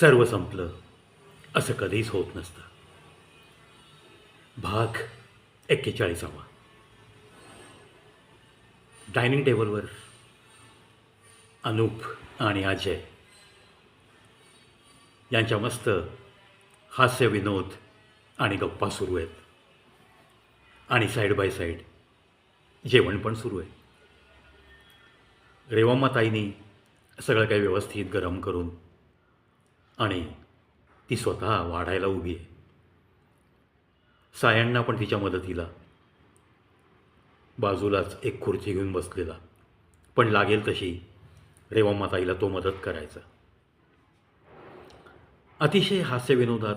सर्व संपलं. असं कधीच होत नसतं. भाग एक्केचाळीसावा. डायनिंग टेबलवर अनूप आणि अजय यांच्या मस्त हास्य विनोद आणि गप्पा सुरू आहेत. आणि साईड बाय साईड जेवण पण सुरू आहे. रेवामाताईनी सगळं काही व्यवस्थित गरम करून आणि ती स्वतः वाढायला उभी आहे. सायांना पण तिच्या मदतीला. बाजूलाच एक खुर्ची घेऊन बसलेला. पण लागेल तशी रेवामाताईला तो मदत करायचा. अतिशय हास्यविनोदात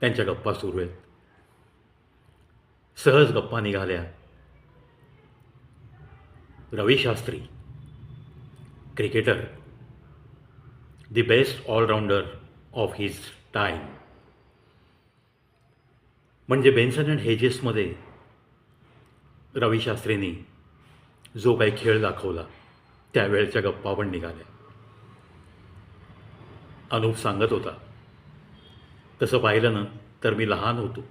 त्यांच्या गप्पा सुरू आहेत. सहज गप्पा निघाल्या. Ravi Shastri cricketer the best allrounder of his time म्हणजे बेन्सन अँड हेजेसमध्ये रवी शास्त्रींनी जो काही खेळ दाखवला त्यावेळच्या गप्पा पण निघाल्या. अनूप सांगत होता तसं पाहिलं ना तर मी लहान होतो.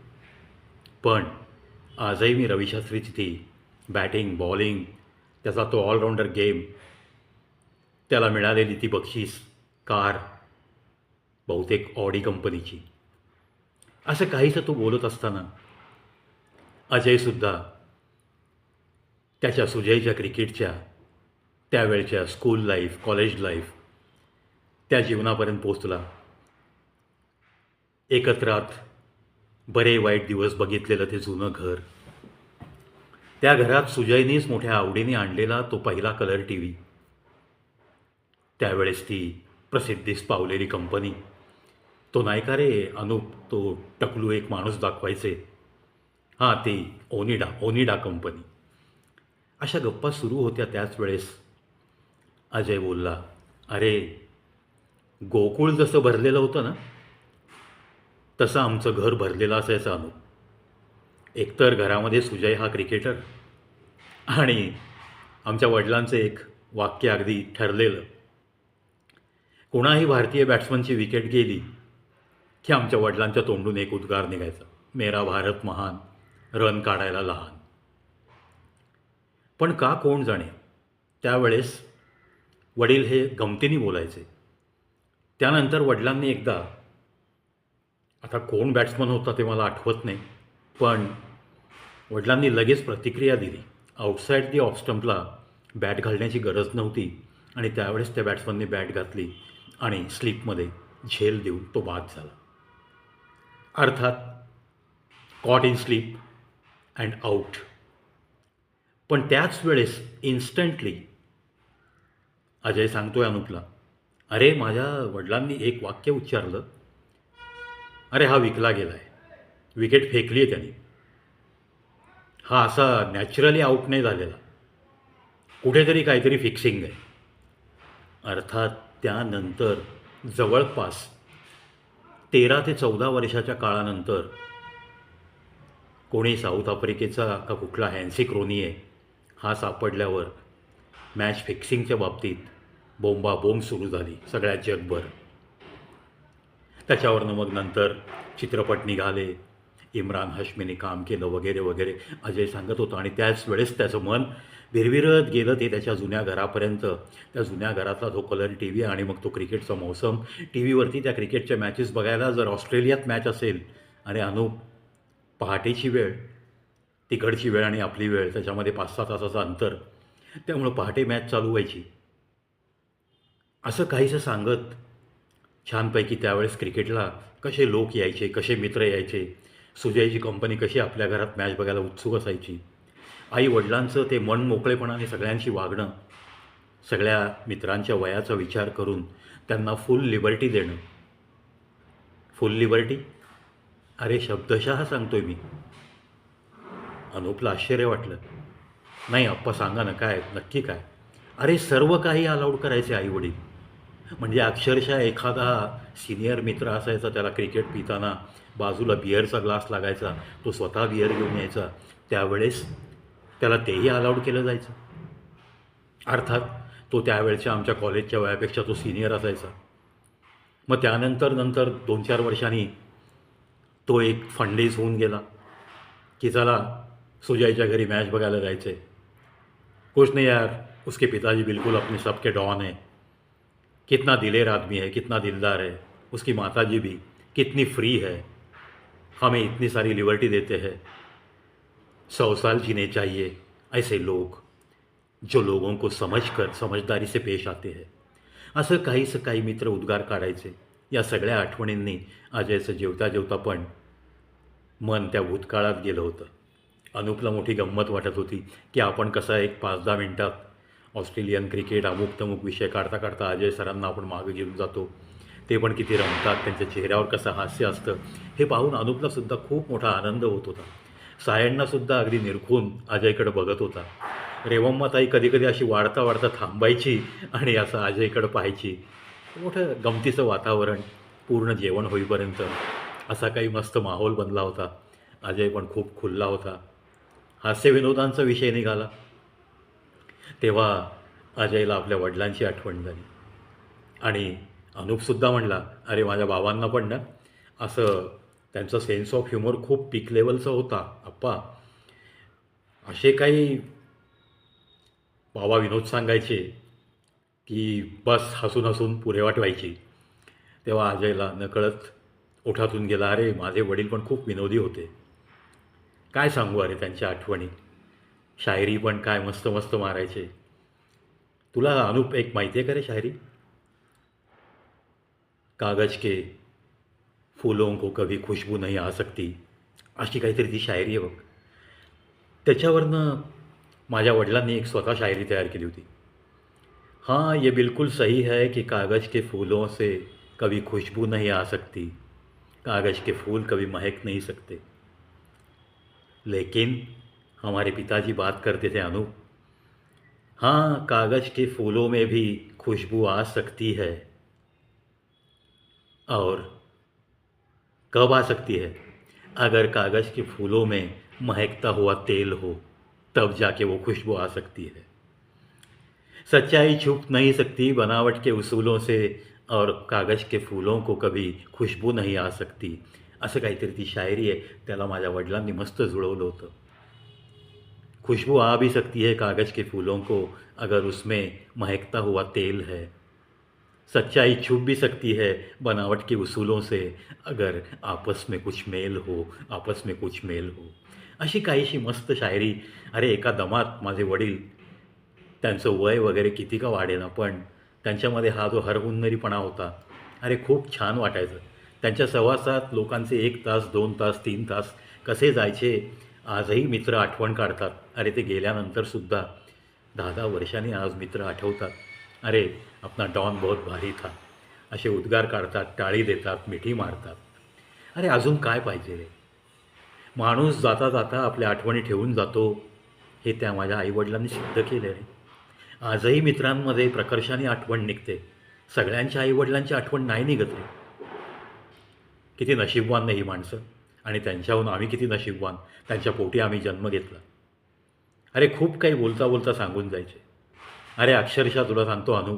पण आजही मी रविशास्त्रीची ती बॅटिंग बॉलिंग त्याचा तो ऑलराऊंडर गेम त्याला मिळालेली ती बक्षीस कार बहुतेक ऑडी कंपनीची. असं काहीसं तो बोलत असताना अजयसुद्धा त्याच्या सुजयच्या क्रिकेटच्या त्यावेळच्या स्कूल लाईफ कॉलेज लाईफ त्या जीवनापर्यंत पोचला एकत्रात बरे वाईट दिवस बघितलेलं ते जुनं घर. त्या घरात सुजयनीच मोठ्या आवडीने आणलेला तो पहिला कलर टी व्ही त्यावेळेस ती प्रसिद्धीस पावलेली कंपनी. तो नाही का रे अनुप? तो टकलू एक माणूस दाखवायचे. हां ती ओनिडा ओनिडा कंपनी. अशा गप्पा सुरू होत्या त्याच वेळेस. अजय बोलला अरे गोकुळ जसं भरलेलं होतं ना तसं आमचं घर भरलेलं असायचं अनु एकतर घरामध्ये सुजय हा क्रिकेटर आणि आमच्या वडिलांचं एक वाक्य अगदी ठरलेलं. कोणाही भारतीय बॅट्समनची विकेट गेली की आमच्या वडिलांच्या तोंडून एक उद्गार निघायचा. मेरा भारत महान रन काढायला लहान. पण का कोण जाणे? त्यावेळेस वडील हे गमतीने बोलायचे. त्यानंतर वडिलांनी एकदा आता कोण बॅट्समन होता ते मला आठवत नाही पण वडिलांनी लगेच प्रतिक्रिया दिली. आउटसाईड दी ऑफस्टम्पला बॅट घालण्याची गरज नव्हती आणि त्यावेळेस त्या बॅट्समनने बॅट घातली. आणि स्लीपमध्ये झेल देऊन तो बाद झाला. अर्थात caught in slip and out पण त्याच वेळेस इन्स्टंटली अजय सांगतोय अनुपला अरे माझ्या वडिलांनी एक वाक्य उच्चारलं. अरे हा विकला गेला आहे विकेट फेकली आहे त्यांनी. हा असा नॅचरली आऊट नाही झालेला. कुठेतरी काहीतरी फिक्सिंग आहे. अर्थात त्यानंतर जवळपास तेरा ते चौदा वर्षाच्या काळानंतर कोणी साऊथ आफ्रिकेचा का कुठला हॅन्सी क्रोनी आहे हा सापडल्यावर मॅच फिक्सिंगच्या बाबतीत बोंबाबोंब सुरू झाली सगळ्या जगभर. त्याच्यावरनं मग नंतर चित्रपट निघाले इम्रान हश्मीने काम केलं वगैरे वगैरे. अजय सांगत होता आणि त्याच वेळेस त्याचं मन विरविरत गेलं ते त्याच्या जुन्या घरापर्यंत. त्या जुन्या घरातला तो कलर टी व्ही आणि मग तो क्रिकेटचा मौसम. टी व्हीवरती त्या क्रिकेटच्या मॅचेस बघायला जर ऑस्ट्रेलियात मॅच असेल आणि अनुप पहाटेची वेळ तिकडची वेळ आणि आपली वेळ त्याच्यामध्ये पाच सहा तासाचं अंतर त्यामुळं पहाटे मॅच चालू व्हायची. असं काहीसं सांगत छानपैकी त्यावेळेस क्रिकेटला कसे लोक यायचे कसे मित्र यायचे सुजयची कंपनी कशी आपल्या घरात मॅच बघायला उत्सुक असायची. आई वडिलांचं ते मन मोकळेपणाने सगळ्यांशी वागणं सगळ्या मित्रांच्या वयाचा विचार करून त्यांना फुल लिबर्टी देणं. फुल लिबर्टी अरे शब्दशः सांगतोय मी. अनुपला आश्चर्य वाटलं. नाही आप्पा सांगा ना काय नक्की काय? अरे सर्व काही अलाउड करायचे आई वडील. म्हणजे अक्षरशः एखादा सिनियर मित्र असायचा त्याला क्रिकेट पिताना बाजूला बिअरचा ग्लास लागायचा तो स्वतः बिअर घेऊन यायचा. त्यावेळेस त्याला तेही अलाउड केलं जायचं. अर्थात तो त्यावेळच्या आमच्या कॉलेजच्या वयापेक्षा तो सिनियर असायचा. मग त्यानंतर नंतर दोन चार वर्षांनी तो एक फंडेज होऊन गेला. कि चला, सुजयच्या घरी मॅच बघायला जायचे कुछ नहीं यार, उसके पिताजी बिल्कुल अपने सबके डॉन है. कितना दिलेर आदमी है, कितना दिलदार है. उसकी माताजी भी कितनी फ्री है. हमें इतनी सारी लिबर्टी देते हैं. सौ साल जीने चाहिए ऐसे लोग जो लोगों को समजकर समजदारी से पेश आते हैं। असं काहीसं काही मित्र उद्गार काढायचे. या सगळ्या आठवणींनी अजयचं जेवता जेवता पण मन त्या भूतकाळात गेलं होतं. अनुपला मोठी गंमत वाटत होती की आपण कसं एक पाच दहा मिनटात ऑस्ट्रेलियन क्रिकेट अमुक तमुक विषय काढता काढता अजय सरांना आपण मागे घेऊन जातो. ते पण किती रमतात त्यांच्या चेहऱ्यावर कसं हास्य असतं हे पाहून अनुपलासुद्धा खूप मोठा आनंद होत होता. सायांनासुद्धा अगदी निरखून अजयकडे बघत होता. रेवम्माताई कधी कधी अशी वाढता वाढता थांबायची आणि असं अजयकडं पाहायची. मोठं गमतीचं वातावरण पूर्ण जेवण होईपर्यंत असा काही मस्त माहोल बनला होता. अजय पण खूप खुल्ला होता. हास्यविनोदांचा विषय निघाला. तेव्हा अजयला आपल्या वडिलांची आठवण झाली. आणि अनुपसुद्धा म्हणला अरे माझ्या बाबांना पण ना असं त्यांचा सेन्स ऑफ ह्युमर खूप पीक लेवलचा होता. आप्पा असे काही बाबा विनोद सांगायचे की बस हसून हसून पुरेवाट व्हायची तेव्हा अजयला नकळत ओठातून गेला अरे माझे वडील पण खूप विनोदी होते. काय सांगू अरे त्यांच्या आठवणी. शायरी पण काय मस्त मस्त मारायचे. तुला अनुप एक माहिती आहे का रे शायरी? कागज के फूलों को कभी खुशबू नहीं आ सकती. अशी काहीतरी ती शायरी आहे बघ. त्याच्यावरनं माझ्या वडिलांनी एक स्वतः शायरी तयार केली होती. हाँ ये बिल्कुल सही है कि कागज़ के फूलों से कभी खुशबू नहीं आ सकती. कागज़ के फूल कभी महक नहीं सकते. लेकिन हमारे पिताजी बात करते थे, अनु. हाँ कागज़ के फूलों में भी खुशबू आ सकती है. और कब आ सकती है? अगर कागज़ के फूलों में महकता हुआ तेल हो, तब जाके वो खुशबू आ सकती है। सच्चाई छुप नहीं सकती, बनावट के उसूलों से और कागज़ के फूलों को कभी खुशबू नहीं आ सकती। असं काहीतरी ती शायरी आहे, त्याला माझ्या वडिलांनी मस्त जुळवलं होतं. खुशबू आ भी सकती है कागज़ के फूलों को, अगर उसमें महकता हुआ तेल है सच्चाई छुप भी सकती है बनावट के उसूलों से अगर आपस में कुछ मेल हो आपस में कुछ मेल हो। अशी काहीशी मस्त शायरी अरे एका दमात माझे वडील त्यांचं वय वगैरे किती का वाढेना पण त्यांच्यामध्ये हा जो हरहुन्नरीपणा होता अरे खूप छान वाटायचं. त्यांच्या सहवासात लोकांचे एक तास दोन तास तीन तास कसे जायचे आजही मित्र आठवण काढतात. अरे ते गेल्यानंतरसुद्धा दहा दहा वर्षांनी आज मित्र आठवतात. अरे अपना डॉन बहुत भारी था। असे उद्गार काढतात टाळी देतात मिठी मारतात। अरे अजून काय पाहिजे रे? माणूस जाता जाता आपल्या आठवणी ठेवून जातो हे त्या माझ्या आईवडिलांनी सिद्ध केले रे। आजही मित्रांमध्ये प्रकर्षाने आठवण निघते। सगळ्यांच्या आईवडिलांची आठवण नाही निघत रे। किती नशीबवान नाही ही माणसं। आणि त्यांच्याहून आम्ही किती नशीबवान। त्यांच्या पोटी आम्ही जन्म घेतला। अरे खूप काही बोलता बोलता सांगून जायचे। अरे अक्षरशः तुला सांगतो अनु.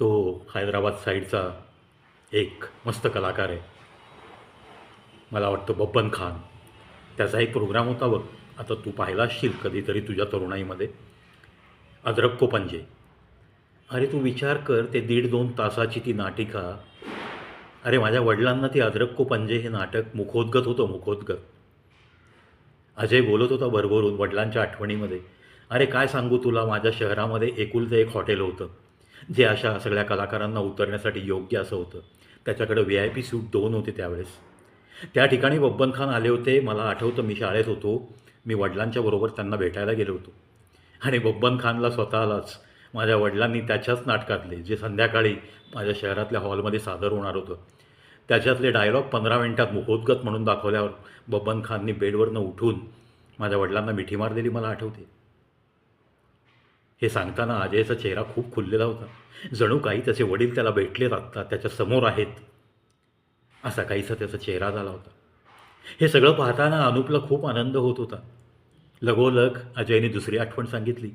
तो हैदराबाद साईडचा एक मस्त कलाकार आहे. मला वाटतं बब्बन खान. त्याचा एक प्रोग्राम होता बघ. आता तू पाहिला असशील कधीतरी तुझ्या तरुणाईमध्ये. अद्रक को पंजे अरे तू विचार कर ते दीड दोन तासाची ती नाटिका. अरे माझ्या वडिलांना ती अद्रक को पंजे हे नाटक मुखोद्गत होतं मुखोद्गत. अजय बोलत होता भरभरून वडिलांच्या आठवणीमध्ये. अरे काय सांगू तुला? माझ्या शहरामध्ये एकुलचं एक हॉटेल होतं जे अशा सगळ्या कलाकारांना उतरण्यासाठी योग्य असं होतं. त्याच्याकडं व्ही आय पी सूट दोन होते त्यावेळेस. त्या ठिकाणी बब्बन खान आले होते. मला आठवतं मी शाळेत होतो. मी वडिलांच्या बरोबर त्यांना भेटायला गेलो होतो. आणि बब्बन खानला स्वतःलाच माझ्या वडिलांनी त्याच्याच नाटकातले जे संध्याकाळी माझ्या शहरातल्या हॉलमध्ये सादर होणार होतं त्याच्यातले डायलॉग पंधरा मिनटात मुखोद्गत म्हणून दाखवल्यावर बब्बन खाननी बेडवरनं उठून माझ्या वडिलांना मिठी मारलेली मला आठवते. हे सांगताना अजयचा चेहरा खूप खुललेला होता. जणू काही त्याचे वडील त्याला भेटलेत आत्ता त्याच्यासमोर आहेत. असा काहीसा त्याचा चेहरा झाला होता. हे सगळं पाहताना अनुपला खूप आनंद होत होता. लगोलग अजयने दुसरी आठवण सांगितली.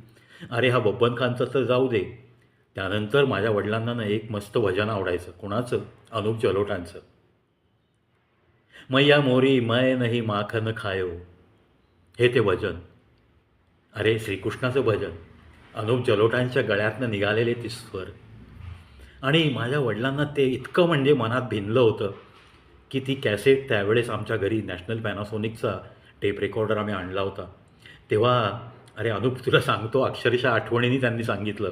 अरे हा बब्बन खानचा तर जाऊ दे. त्यानंतर माझ्या वडिलांना ना एक मस्त भजन आवडायचं. कुणाचं? अनुप जलोटांचं. मैया मोरी मै नाही माखन खायो. हे ते भजन. अरे श्रीकृष्णाचं भजन. अनुप जलोटांच्या गळ्यातनं निघालेले ते स्वर. आणि माझ्या वडिलांना ते इतकं म्हणजे मनात भिनलं होतं की ती कॅसेट त्यावेळेस आमच्या घरी नॅशनल पॅनासोनिकचा टेप रेकॉर्डर आम्ही आणला होता. तेव्हा अरे अनुप तुला सांगतो अक्षरशः आठवणीने त्यांनी सांगितलं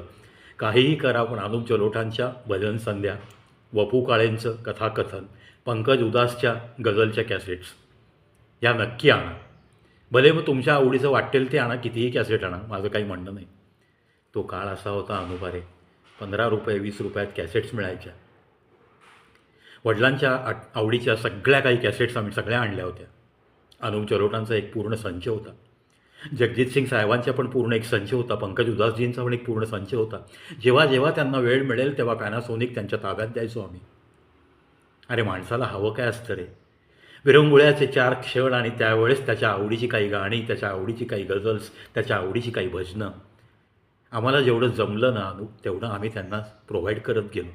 काहीही करा पण अनुप जलोटांच्या भजन संध्या वपू काळेंचं कथाकथन पंकज उदासच्या गझलच्या कॅसेट्स. या नक्की आणा. भले मग तुमच्या आवडीचं वाटेल ते आणा कितीही कॅसेट आणा माझं काही म्हणणं नाही. तो काळ असा होता अनुभारे पंधरा रुपये वीस रुपयात कॅसेट्स मिळायच्या. वडिलांच्या आट आवडीच्या सगळ्या काही कॅसेट्स आम्ही सगळ्या आणल्या होत्या. अनुप चरोटांचा एक पूर्ण संच होता. जगजित सिंग साहेबांचा पण पूर्ण एक संच होता. पंकज उदासजींचा पण एक पूर्ण संच होता. जेव्हा जेव्हा त्यांना वेळ मिळेल तेव्हा पॅनासोनिक त्यांच्या ताब्यात द्यायचो आम्ही. अरे माणसाला हवं काय असतं रे? विरंगुळ्याचे चार क्षण आणि त्यावेळेस त्याच्या आवडीची काही गाणी त्याच्या आवडीची काही गझल्स त्याच्या आवडीची काही भजनं. आम्हाला जेवढं जमलं ना अनु तेवढं आम्ही त्यांना प्रोव्हाइड करत गेलो.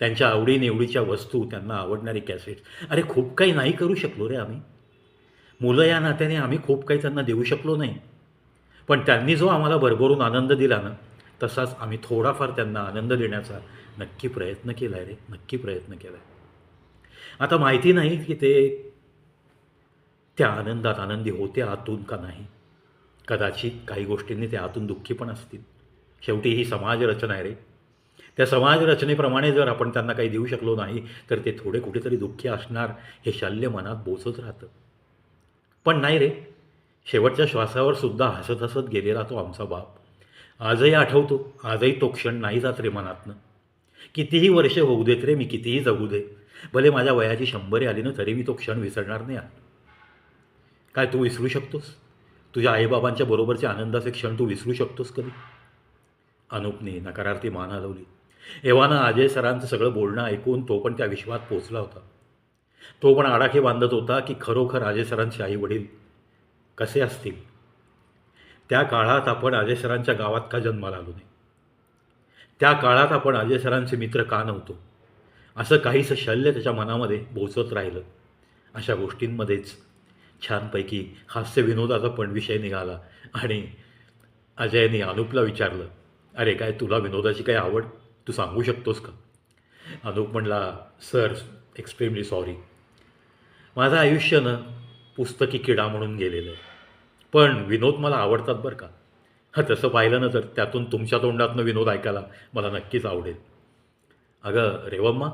त्यांच्या आवडीनिवडीच्या वस्तू त्यांना आवडणारी कॅसेट्स अरे खूप काही नाही करू शकलो रे आम्ही. मुलं या नात्याने आम्ही खूप काही त्यांना देऊ शकलो नाही. पण त्यांनी जो आम्हाला भरभरून आनंद दिला ना तसाच आम्ही थोडाफार त्यांना आनंद देण्याचा नक्की प्रयत्न केला आहे रे नक्की प्रयत्न केला आहे आता माहिती नाही की ते त्या आनंदात आनंदी होते आतून का नाही. कदाचित काही गोष्टींनी ते आतून दुःखी पण असतील. शेवटी ही समाजरचना आहे रे. त्या समाजरचनेप्रमाणे जर आपण त्यांना काही देऊ शकलो नाही तर ते थोडे कुठेतरी दुःखी असणार हे शल्य मनात बोचत राहतं. पण नाही रे. शेवटच्या श्वासावर सुद्धा हसत हसत गेलेला तो आमचा बाप. आजही आठवतो. आजही तो क्षण नाही जात रे मनातनं. कितीही वर्ष होऊ देत रे मी कितीही जगू दे. भले माझ्या वयाची शंभरे आली ना तरी मी तो क्षण विसरणार नाही काय तू विसरू शकतोस? तुझ्या आईबाबांच्या बरोबरचे आनंदाचे क्षण तू विसरू शकतोस कधी? अनुपने नकारार्थी मान हलवली. एव्हाना अजय सरांचं सगळं बोलणं ऐकून तो पण त्या विश्वात पोचला होता. तो पण आडाखे बांधत होता की खरोखर अजय सरांचे आई वडील कसे असतील? त्या काळात आपण अजय सरांच्या गावात का जन्माला आलो नाही? त्या काळात आपण अजय सरांचे मित्र का नव्हतो? असं काहीसं शल्य त्याच्या मनामध्ये बोचत राहिलं. अशा गोष्टींमध्येच छानपैकी हास्य विनोदाचा पण विषय निघाला आणि अजयने अनुपला विचारलं अरे काय तुला विनोदाची काय आवड? तू सांगू शकतोस का? अनुप म्हणला सर एक्स्ट्रीमली सॉरी. माझं आयुष्य ना पुस्तकी किडा म्हणून गेलेलं आहे पण विनोद मला आवडतात बरं का. हां तसं पाहिलं ना तर त्यातून तुमच्या तोंडातनं विनोद ऐकायला मला नक्कीच आवडेल. अगं रेवम्मा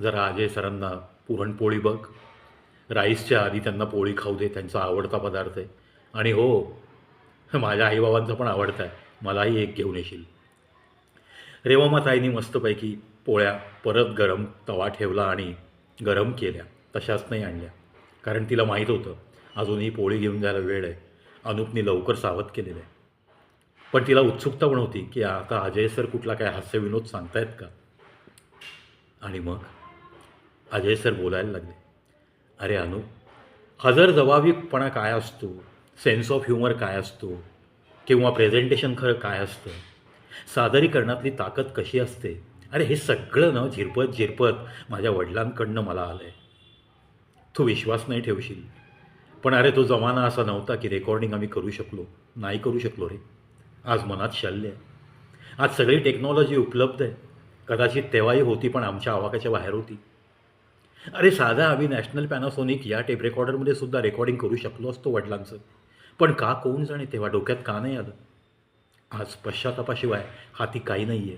जरा अजय सरांना पुरणपोळी बघ. राईसच्या आधी त्यांना पोळी खाऊ दे त्यांचा आवडता पदार्थ आहे. आणि हो माझ्या आईबाबांचा पण आवडता आहे. मलाही एक घेऊन येशील. रेवामाताईनी मस्तपैकी पोळ्या परत गरम तवा ठेवला आणि गरम केल्या. तशाच नाही आणल्या. कारण तिला माहीत होतं अजूनही पोळी घेऊन जायला वेळ आहे. अनुपनी लवकर सावध केलेलं आहे. पण तिला उत्सुकता पण होती की आता अजय सर कुठला काय हास्यविनोद सांगतायत का? आणि मग? अजय सर बोलायला लागले. अरे अनु हजर जबाबीपणा काय असतो? सेन्स ऑफ ह्युमर काय असतो? किंवा प्रेझेंटेशन खरं काय असतं? सादरीकरणातली ताकद कशी असते? अरे हे सगळं ना झिरपत झिरपत माझ्या वडिलांकडनं मला आलं आहे तू विश्वास नाही ठेवशील. पण अरे तो जमाना असा नव्हता की रेकॉर्डिंग आम्ही करू शकलो नाही करू शकलो रे. आज मनात शल्य आहे. आज सगळी टेक्नॉलॉजी उपलब्ध आहे. कदाचित तेव्हाही होती पण आमच्या आवाकाच्या बाहेर होती. अरे साधा आम्ही नॅशनल पॅनासोनिक या टेप रेकॉर्डरमध्ये सुद्धा रेकॉर्डिंग करू शकलो असतो वडिलांचं. पण का कोण जाणे तेव्हा डोक्यात का नाही आलं? आज पश्चातापाशिवाय हाती काही नाही आहे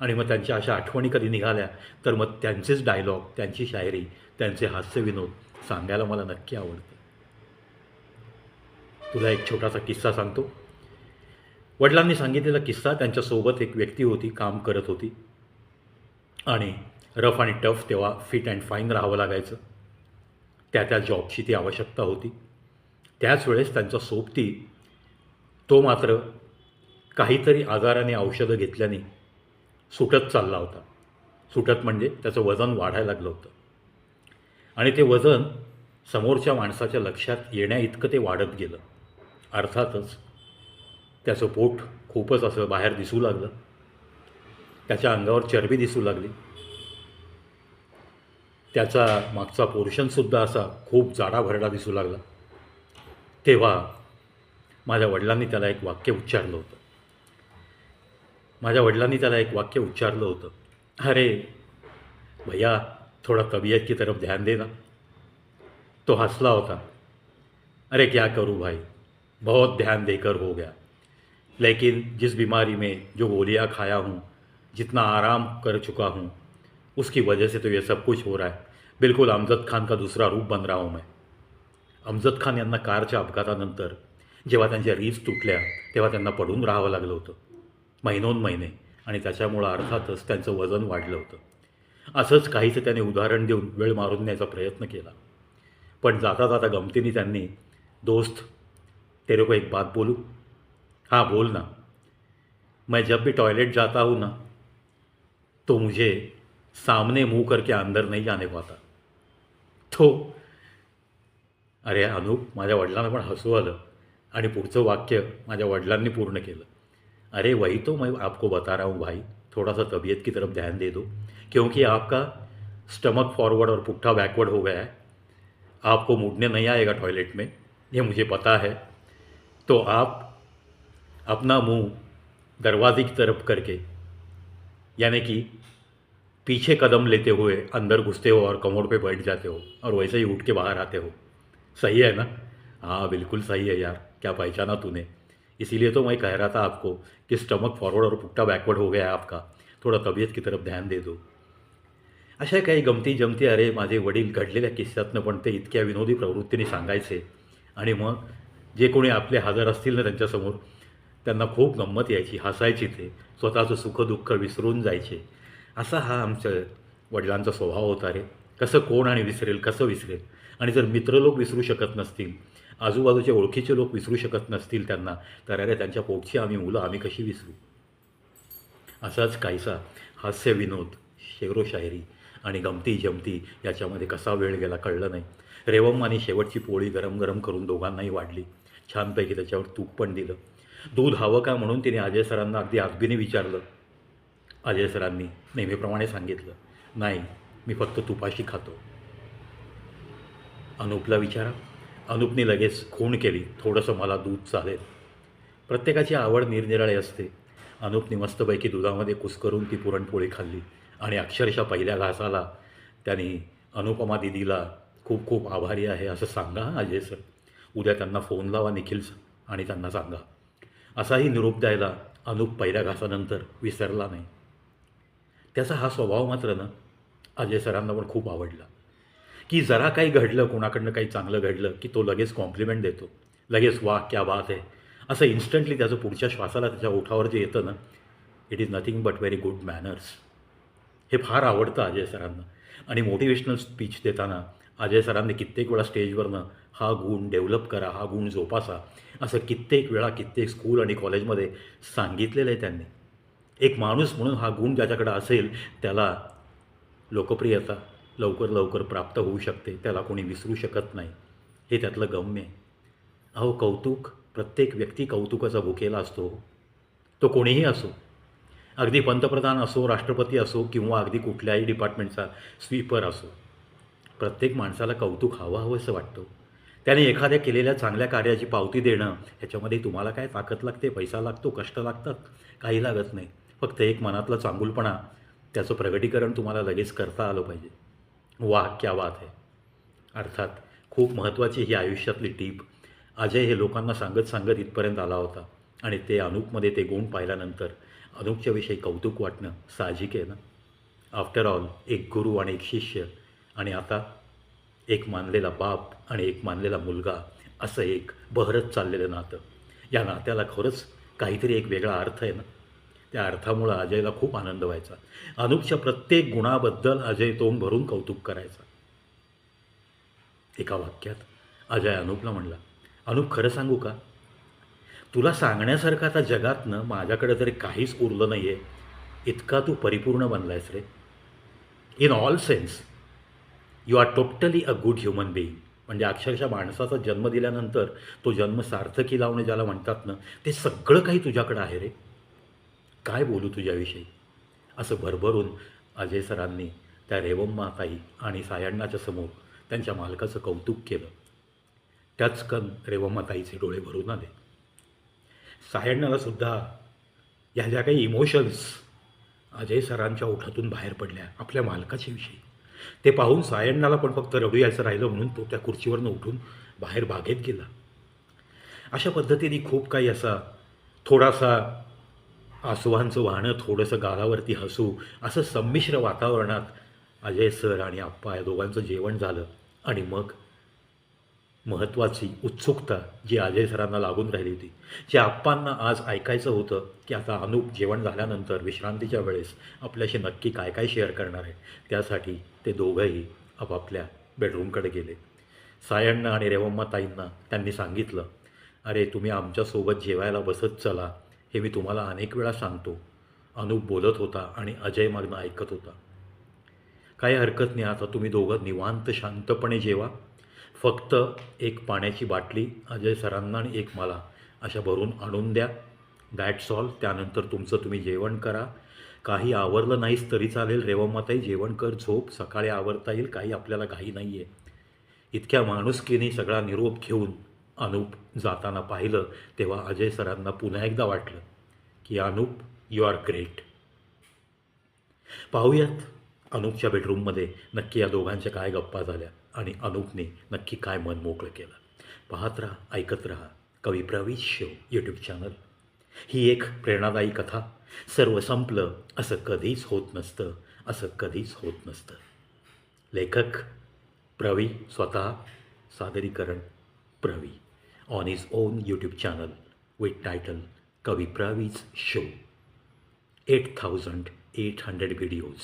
आणि मग त्यांच्या अशा आठवणी कधी निघाल्या तर मग त्यांचेच डायलॉग त्यांची शायरी त्यांचे हास्यविनोद सांगायला मला नक्की आवडतं. तुला एक छोटासा किस्सा सांगतो. वडिलांनी सांगितलेला किस्सा त्यांच्यासोबत एक व्यक्ती होती काम करत होती. आणि रफ आणि टफ तेव्हा फिट अँड फाईन राहावं लागायचं. त्या त्या जॉबची ती आवश्यकता होती. त्याच वेळेस त्यांचा सोबती तो मात्र काहीतरी आजाराने औषधं घेतल्याने सुटत चालला होता. सुटत म्हणजे त्याचं वजन वाढायला लागलं होतं. आणि ते वजन समोरच्या माणसाच्या लक्षात येण्याइतकं ते वाढत गेलं. अर्थातच त्याचं पोट खूपच असं बाहेर दिसू लागलं. त्याच्या अंगावर चरबी दिसू लागली. त्याचा मागचा पोर्शनसुद्धा असा खूप जाडा भरडा दिसू लागला. तेव्हा माझ्या वडिलांनी त्याला एक वाक्य उच्चारलं होतं. माझ्या वडिलांनी त्याला एक वाक्य उच्चारलं होतं. अरे भैया थोड़ा तबियत की तरफ ध्यान देना तो हंसला होता. अरे क्या करूँ भाई? बहुत ध्यान देकर हो गया. लेकिन जिस बीमारी में जो गोलियाँ खाया हूँ जितना आराम कर चुका हूँ उसकी वजह से तो ये सब कुछ हो रहा है। बिलकुल अमजद खान का दुसरा रूप बन रहा हूँ मैं। अमजद खान यांना कारच्या अपघातानंतर जेव्हा त्यांच्या रीज तुटल्या तेव्हा त्यांना पडून राहावं लागलं होतं महिनोन महिने. आणि त्याच्यामुळं अर्थातच त्यांचं वजन वाढलं होतं. असंच काहीचं त्याने उदाहरण देऊन वेळ मारून न्यायचा प्रयत्न केला. पण जाता जाता गमतीने त्यांनी दोस्त तेरे को एक बात बोलू? हाँ बोल ना. मैं जब भी टॉयलेट जाता हूँ ना तो मुझे सामने मुंह करके अंदर नहीं जाने पाता तो अरे अनुप माझ्या वडिलांना पण हसू आलं आणि पुढचं वाक्य माझ्या वडिलांनी पूर्ण केलं. अरे वही तो मैं आपको बता रहा हूँ भाई थोड़ा सा तबीयत की तरफ ध्यान दे दो क्योंकि आपका स्टमक फॉरवर्ड और पुट्ठा बैकवर्ड हो गया है। आपको मुड़ने नहीं आएगा टॉयलेट में ये मुझे पता है। तो आप अपना मुंह दरवाजे की तरफ करके यानी कि पीछे कदम लेते हुए अंदर घुसते हो और कमोड पे बैठ जाते हो और वैसे ही उठ के बाहर आते हो। सही है ना? हाँ बिल्कुल सही है यार। क्या पहचाना तूने? इसीलिए तो मैं कह रहा था आपको कि स्टमक फॉरवर्ड और पुट्टा बैकवर्ड हो गया है आपका। थोड़ा तबीयत की तरफ ध्यान दे दो। अशा काही गमती जमती अरे माझे वडील घडलेल्या किस्स्यातनं पण ते इतक्या विनोदी प्रवृत्तीने सांगायचे. आणि मग जे कोणी आपले हजर असतील ना त्यांच्यासमोर त्यांना खूप गंमत यायची हसायची ते. स्वतःचं सुखदुःख विसरून जायचे. असा हा आमच्या वडिलांचा स्वभाव होता रे कसं कोण आणि विसरेल कसं विसरेल? आणि जर मित्र लोक विसरू शकत नसतील आजूबाजूचे ओळखीचे लोक विसरू शकत नसतील त्यांना तर अरे त्यांच्या पोटची आम्ही मुलं आम्ही कशी विसरू? असाच काहीसा हास्य विनोद शेरो शायरी आणि गमती जमती याच्यामध्ये कसा वेळ गेला कळलं नाही. रेवम्माने शेवटची पोळी गरम गरम करून दोघांनाही वाढली. छानपैकी त्याच्यावर तूप पण दिलं. दूध हवं का म्हणून तिने अजय सरांना अगदी आगबीने विचारलं. अजय सरांनी नेहमीप्रमाणे सांगितलं नाही मी फक्त तुपाशी खातो. अनुपला विचारा. अनुपने लगेच खूण केली थोडंसं मला दूध चालेल. प्रत्येकाची आवड निरनिराळी असते. अनुपने मस्तपैकी दुधामध्ये कुस्करून ती पुरणपोळी खाल्ली आणि अक्षरशः पहिल्या घासाला त्यांनी अनुपमा दिदीला खूप खूप आभारी आहे असं सांगा अजय सर. उद्या त्यांना फोन लावा निखिल आणि त्यांना सांगा. असाही निरोप द्यायला अनुप पहिल्या घासानंतर विसरला नाही. त्याचा हा स्वभाव मात्र ना अजय सरांना पण खूप आवडला. की जरा काही घडलं कोणाकडनं काही चांगलं घडलं की तो लगेच कॉम्प्लिमेंट देतो. लगेच वा क्या बात आहे असं इन्स्टंटली त्याचं पुढच्या श्वासाला त्याच्या ओठावर जे येतं ना it is nothing but very good manners हे फार आवडतं अजय सरांना. आणि मोटिवेशनल स्पीच देताना अजय सरांनी कित्येक वेळा स्टेजवरनं हा गुण डेव्हलप करा हा गुण जोपासा असं कित्येक वेळा कित्येक स्कूल आणि कॉलेजमध्ये सांगितलेलं आहे त्यांनी. एक माणूस म्हणून हा गुण ज्याच्याकडे असेल त्याला लोकप्रियता लवकर लवकर प्राप्त होऊ शकते त्याला कोणी विसरू शकत नाही. हे त्यातलं गम्य आहे. अहो कौतुक प्रत्येक व्यक्ती कौतुकाचा भुकेला असतो. तो कोणीही असो अगदी पंतप्रधान असो राष्ट्रपती असो किंवा अगदी कुठल्याही डिपार्टमेंटचा स्वीपर असो प्रत्येक माणसाला कौतुक हवं हवं असं वाटतं. त्याने एखाद्या केलेल्या चांगल्या कार्याची पावती देणं ह्याच्यामध्ये तुम्हाला काय ताकद लागते पैसा लागतो कष्ट लागतात? काही लागत नाही. फक्त एक मनातला चांगुलपणा त्याचं प्रगटीकरण तुम्हाला लगेच करता आलं पाहिजे. वा क्या वात आहे अर्थात खूप महत्त्वाची ही आयुष्यातली टीप. अजय हे लोकांना सांगत सांगत इथपर्यंत आला होता आणि ते अनुपमध्ये ते गुण पाहिल्यानंतर अनुपच्या विषयी कौतुक वाटणं साहजिक आहे ना? आफ्टर ऑल एक गुरु आणि एक शिष्य आणि आता एक मानलेला बाप आणि एक मानलेला मुलगा असं एक बहरत चाललेलं नातं. या नात्याला खरंच काहीतरी एक वेगळा अर्थ आहे ना? त्या अर्थामुळं अजयला खूप आनंद व्हायचा. अनुपच्या प्रत्येक गुणाबद्दल अजय तोंड भरून कौतुक करायचा. एका वाक्यात अजय अनुपला म्हणला अनुप खरं सांगू का? तुला सांगण्यासारखं आता जगातनं माझ्याकडे तरी काहीच उरलं नाही आहे इतका तू परिपूर्ण बनलायस रे. In all sense you are totally a good human being म्हणजे अक्षरशः माणसाचा जन्म दिल्यानंतर तो जन्म सार्थकी लावणे ज्याला म्हणतात ना ते सगळं काही तुझ्याकडं आहे रे. काय बोलू तुझ्याविषयी? असं भरभरून अजय सरांनी त्या रेवम्माताई आणि सायण्णाच्या समोर त्यांच्या मालकाचं कौतुक केलं. त्याच कण रेवम्माताईचे डोळे भरून आले. सायण्णाला सुद्धा ह्या ज्या काही इमोशन्स अजय सरांच्या ओठातून बाहेर पडल्या आपल्या मालकाच्या विषयी. ते पाहून सायण्णाला पण फक्त रडू यायचं राहिलं म्हणून तो त्या खुर्चीवरनं उठून बाहेर बागेत गेला. अशा पद्धतीने खूप काही असा थोडासा आसवांचं वाहणं थोडंसं गालावरती हसू असं संमिश्र वातावरणात अजय सर आणि आप्पा या दोघांचं जेवण झालं. आणि मग महत्त्वाची उत्सुकता जी अजय सरांना लागून राहिली होती. जे आप्पांना आज ऐकायचं होतं की आता अनुप जेवण झाल्यानंतर विश्रांतीच्या वेळेस आपल्याशी नक्की काय काय शेअर करणार आहे त्यासाठी ते दोघंही आपापल्या बेडरूमकडे गेले. सायण्णा आणि रेवम्मा ताईंना त्यांनी सांगितलं अरे तुम्ही आमच्यासोबत जेवायला बसत चला. हे मी तुम्हाला अनेक वेळा सांगतो. अनुप बोलत होता आणि अजय मागनं ऐकत होता. काही हरकत नाही आता तुम्ही दोघं निवांत शांतपणे जेवा. फक्त एक पाण्याची बाटली अजय सरांना आणि एक मला. अशा भरून आणून द्या. दॅट्स ऑल त्यानंतर तुमचं तुम्ही जेवण करा. काही आवरलं नाहीच तरी चालेल. रेवमाताई जेवण कर झोप. सकाळी आवरता येईल. काही आपल्याला घाई नाही आहे इतक्या माणुसकीने सगळा निरोप घेऊन अनुप जाताना पाहिलं तेव्हा अजय सरांना पुन्हा एकदा वाटलं की अनुप यू आर ग्रेट पाहूयात अनूपच्या बेडरूममध्ये नक्की या दोघांच्या काय गप्पा झाल्या आणि अनुपने नक्की काय मन मोकळं केलं. पाहत राहा ऐकत राहा. कवी प्रवीश शो यूट्यूब चॅनल ही एक प्रेरणादायी कथा. सर्व संपलं असं कधीच होत नसतं असं कधीच होत नसतं. लेखक प्रवी स्वतः सादरीकरण Pravi on his own YouTube channel with title Kavi Pravi's Show. 8,800 videos.